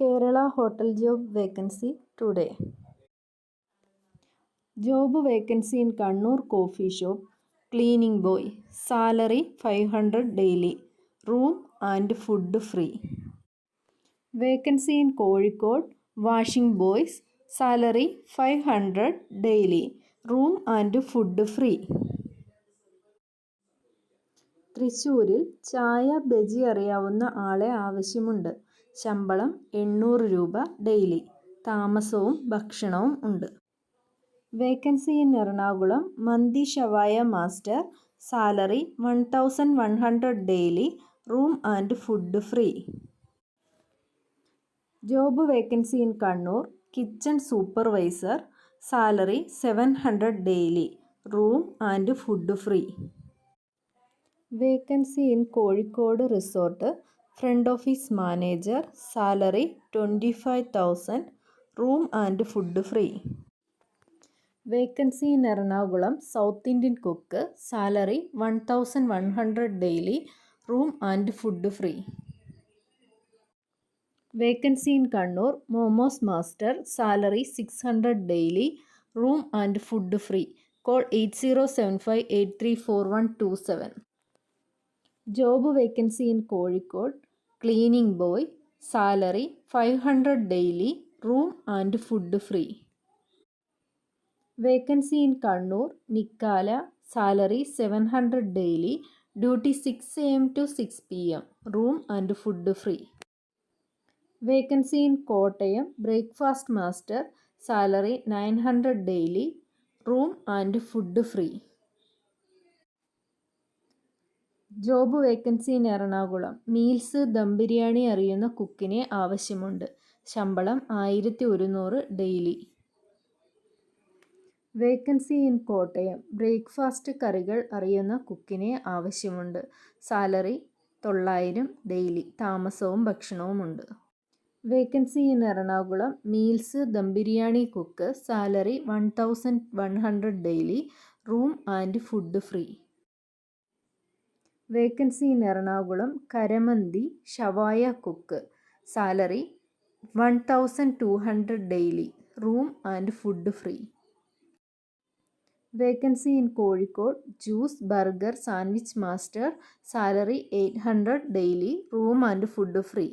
Kerala hotel job vacancy today job vacancy in Kannur coffee shop cleaning boy salary five hundred daily room and food free vacancy in Kozhikode washing boys salary five hundred daily room and food free തൃശ്ശൂരിൽ ചായ ബജി അറിയാവുന്ന ആളെ ആവശ്യമുണ്ട് ശമ്പളം എണ്ണൂറ് രൂപ daily താമസവും ഭക്ഷണവും ഉണ്ട് വേക്കൻസി ഇൻ എറണാകുളം മന്തി ഷവായ master salary one thousand one hundred daily room and food free job vacancy in Kannur kitchen supervisor salary seven hundred daily room and food free vacancy in Kozhikode resort front office manager salary twenty five thousand room and food free vacancy in Ernakulam South Indian cook salary one thousand one hundred daily room and food free vacancy in Kannur momos master salary six hundred daily room and food free call eight zero seven five eight three four one two seven job vacancy in Kozhikode Cleaning boy, salary 500 daily, room and food free. Vacancy in Kannur, Nikkala, salary 700 daily, duty 6 AM to 6 PM, room and food free. Vacancy in Kottayam, breakfast master, salary 900 daily, room and food free. Job vacancy in Ernakulam meals dum biryani അറിയുന്ന കുക്കിനെ ആവശ്യമുണ്ട് ശമ്പളം ആയിരത്തി ഒരുന്നൂറ് daily vacancy in Kottayam breakfast കറികൾ അറിയുന്ന കുക്കിനെ ആവശ്യമുണ്ട് സാലറി തൊള്ളായിരം ഡെയിലി താമസവും ഭക്ഷണവുമുണ്ട് vacancy in Ernakulam meals dum biryani cook salary one thousand one hundred daily room and food free vacancy in Ernakulam കരമന്തി shawaya cook salary one thousand two hundred daily room and food free vacancy in Kozhikode juice burger sandwich master salary eight hundred daily room and food free